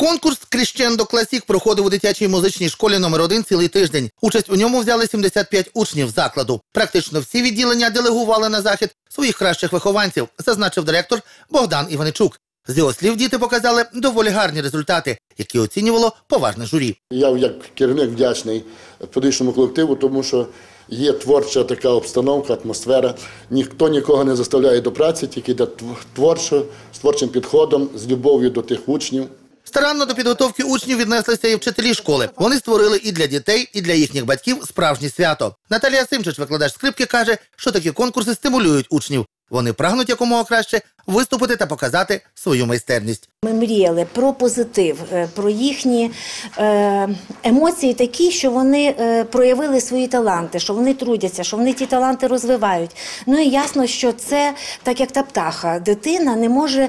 Конкурс Кріщендо Класік проходив у дитячій музичній школі номер 1 цілий тиждень. Участь у ньому взяли 75 учнів закладу. Практично всі відділення делегували на захід своїх кращих вихованців, зазначив директор Богдан Іваничук. З його слів, діти показали доволі гарні результати, які оцінювало поважне журі. Я як керівник вдячний педагогічному колективу, тому що є творча така обстановка, атмосфера. Ніхто нікого не заставляє до праці, тільки йде тв- творчо, з творчим підходом, з любов'ю до тих учнів. Старанно до підготовки учнів віднеслися і вчителі школи. Вони створили і для дітей, і для їхніх батьків справжнє свято. Наталія Симчич, викладач скрипки, каже, що такі конкурси стимулюють учнів. Вони прагнуть якомога краще виступити та показати свою майстерність. Ми мріяли про позитив, е, про їхні е, емоції такі, що вони е, проявили свої таланти, що вони трудяться, що вони ті таланти розвивають. Ну і ясно, що це так як та птаха. Дитина не може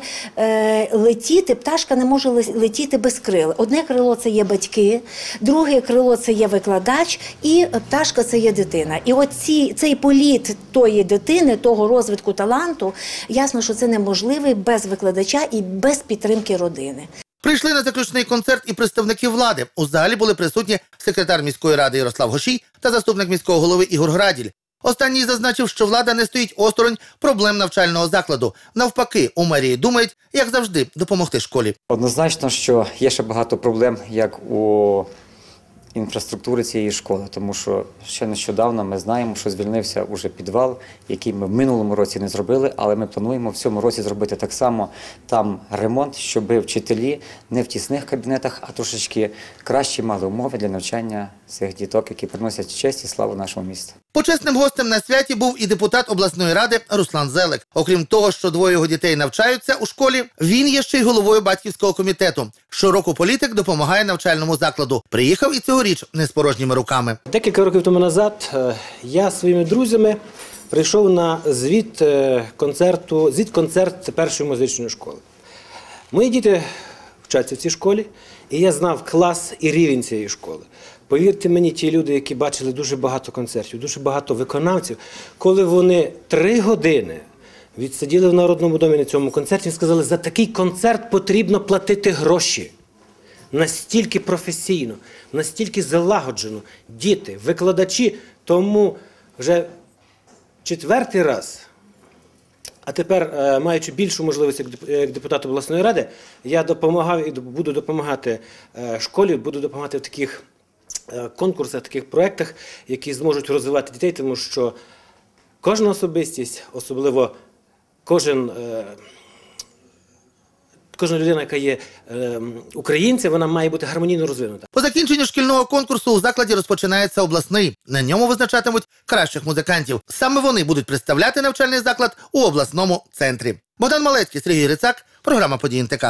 летіти, пташка не може летіти без крил. Одне крило це є батьки, друге крило це є викладач, і пташка це є дитина. І от ці, цей політ тої дитини, того розвитку таланту, ясно, що це неможливий без викладача і без підтримки родини. Прийшли на заключний концерт і представники влади. У залі були присутні секретар міської ради Ярослав Гошій та заступник міського голови Ігор Граділь. Останній зазначив, що влада не стоїть осторонь проблем навчального закладу. Навпаки, у мерії думають, як завжди, допомогти школі. Однозначно, що є ще багато проблем, як у інфраструктури цієї школи, тому що ще нещодавно ми знаємо, що звільнився уже підвал, який ми в минулому році не зробили, але ми плануємо в цьому році зробити так само там ремонт, щоб вчителі не в тісних кабінетах, а трошечки кращі мали умови для навчання цих діток, які приносять честь і славу нашому місту. Почесним гостем на святі був і депутат обласної ради Руслан Зелек. Окрім того, що двоє його дітей навчаються у школі, він є ще й головою батьківського комітету. Щороку політик допомагає навчальному закладу. Приїхав і цьогоріч не з порожніми руками. Декілька років тому назад е, я своїми друзями прийшов на звіт е, концерту, звіт концерт першої музичної школи. Мої діти вчаться в цій школі, і я знав клас і рівень цієї школи. Повірте мені, ті люди, які бачили дуже багато концертів, дуже багато виконавців, коли вони три години відсиділи в Народному домі на цьому концерті, сказали, за такий концерт потрібно платити гроші настільки професійно, настільки залагоджено. Діти, викладачі, тому вже четвертий раз. А тепер, е, маючи більшу можливість як депутат обласної ради, я допомагав і буду допомагати е, школі, буду допомагати в таких е, конкурсах, таких проєктах, які зможуть розвивати дітей, тому що кожна особистість, особливо кожен. Кожна людина, яка є е, українцем, вона має бути гармонійно розвинута. По закінченню шкільного конкурсу у закладі розпочинається обласний. На ньому визначатимуть кращих музикантів. Саме вони будуть представляти навчальний заклад у обласному центрі. Богдан Малецький, Сергій Рицак, програма «Події НТК».